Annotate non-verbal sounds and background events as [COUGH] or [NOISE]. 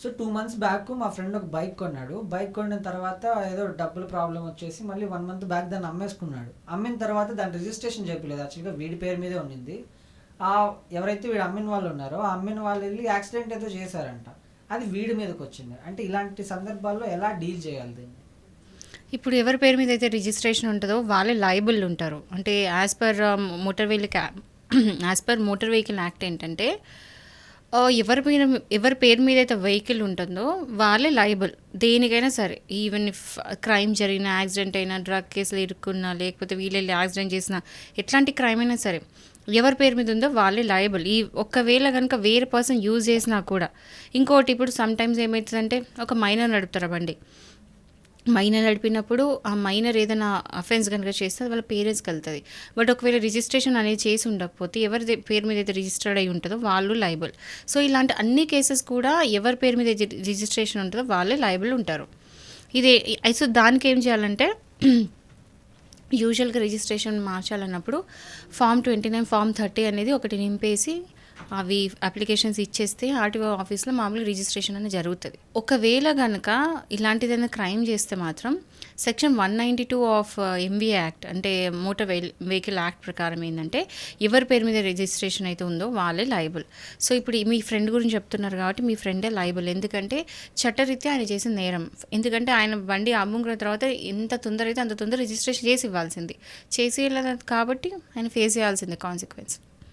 So two months back మా friend ఒక bike కొన్నాడు. బైక్ కొన్న తర్వాత ఏదో డబ్బులు ప్రాబ్లం వచ్చేసి మళ్ళీ వన్ మంత్ బ్యాక్ దాన్ని అమ్మేసుకున్నాడు. అమ్మిన తర్వాత దాని రిజిస్ట్రేషన్ చేయలేదు. యాక్చువల్గా వీడి పేరు మీదే ఉండింది ఆ ఎవరైతే వీడు అమ్మిన వాళ్ళు ఉన్నారో ఆ అమ్మిన వాళ్ళు వెళ్ళి యాక్సిడెంట్ ఏదో చేశారంట. అది వీడి మీదకి వచ్చింది. అంటే ఇలాంటి సందర్భాల్లో ఎలా డీల్ చేయాలి దీన్ని? ఇప్పుడు ఎవరి పేరు మీద అయితే రిజిస్ట్రేషన్ ఉంటుందో వాళ్ళే లైబుల్ ఉంటారు. అంటే as per motor vehicle [CLEARS THROAT] as per motor vehicle act ఏంటంటే ఎవరి మీద ఎవరి పేరు మీద అయితే వెహికల్ ఉంటుందో వాళ్ళే లైబుల్ దేనికైనా సరే ఈవెన్ ఇఫ్ క్రైమ్ జరిగిన యాక్సిడెంట్ అయినా డ్రగ్ కేసులు ఇరుక్కున్నా లేకపోతే వీళ్ళు యాక్సిడెంట్ చేసిన ఎట్లాంటి క్రైమ్ అయినా సరే ఎవరి పేరు మీద ఉందో వాళ్ళే లయబుల్. ఈ ఒక్కవేళ కనుక వేరే పర్సన్ యూజ్ చేసినా కూడా ఇంకోటి ఇప్పుడు సమ్టైమ్స్ ఏమవుతుందంటే ఒక మైనర్ నడుపుతారు బండి. మైనర్ నడిపినప్పుడు ఆ మైనర్ ఏదైనా అఫెన్స్ కనుక చేస్తే అది వాళ్ళ పేరెంట్స్కి వెళ్తుంది బట్ ఒకవేళ రిజిస్ట్రేషన్ అనేది చేసి ఉండకపోతే ఎవరి పేరు మీద అయితే రిజిస్టర్డ్ అయి ఉంటుందో వాళ్ళు లైబుల్ సో ఇలాంటి అన్ని కేసెస్ కూడా ఎవరి పేరు మీద అయితే రిజిస్ట్రేషన్ ఉంటుందో వాళ్ళే లైబుల్ ఉంటారు. ఇదే సో దానికి ఏం చేయాలంటే [CLEARS THROAT] యూజువల్గా registration మార్చాలన్నప్పుడు form twenty nine form thirty అనేది ఒకటి నింపేసి అవి అప్లికేషన్స్ ఇచ్చేస్తే ఆర్టీఓ ఆఫీస్లో మామూలు రిజిస్ట్రేషన్ అనేది జరుగుతుంది. ఒకవేళ కనుక ఇలాంటిదైనా క్రైమ్ చేస్తే మాత్రం section one ninety two of MBA act అంటే మోటార్ వెహికల్ యాక్ట్ ప్రకారం ఏంటంటే ఎవరి పేరు మీద రిజిస్ట్రేషన్ అయితే ఉందో వాళ్ళే లైబుల్ సో ఇప్పుడు మీ ఫ్రెండ్ గురించి చెప్తున్నారు కాబట్టి మీ ఫ్రెండే లైబుల్ ఎందుకంటే చట్టరీత్యా ఆయన చేసిన నేరం. ఎందుకంటే ఆయన బండి అమ్ముకున్న తర్వాత ఎంత తొందర అయితే అంత తొందర రిజిస్ట్రేషన్ చేసి ఇవ్వాల్సింది. చేసి కాబట్టి ఆయన ఫేస్ చేయాల్సిందే కాన్సిక్వెన్స్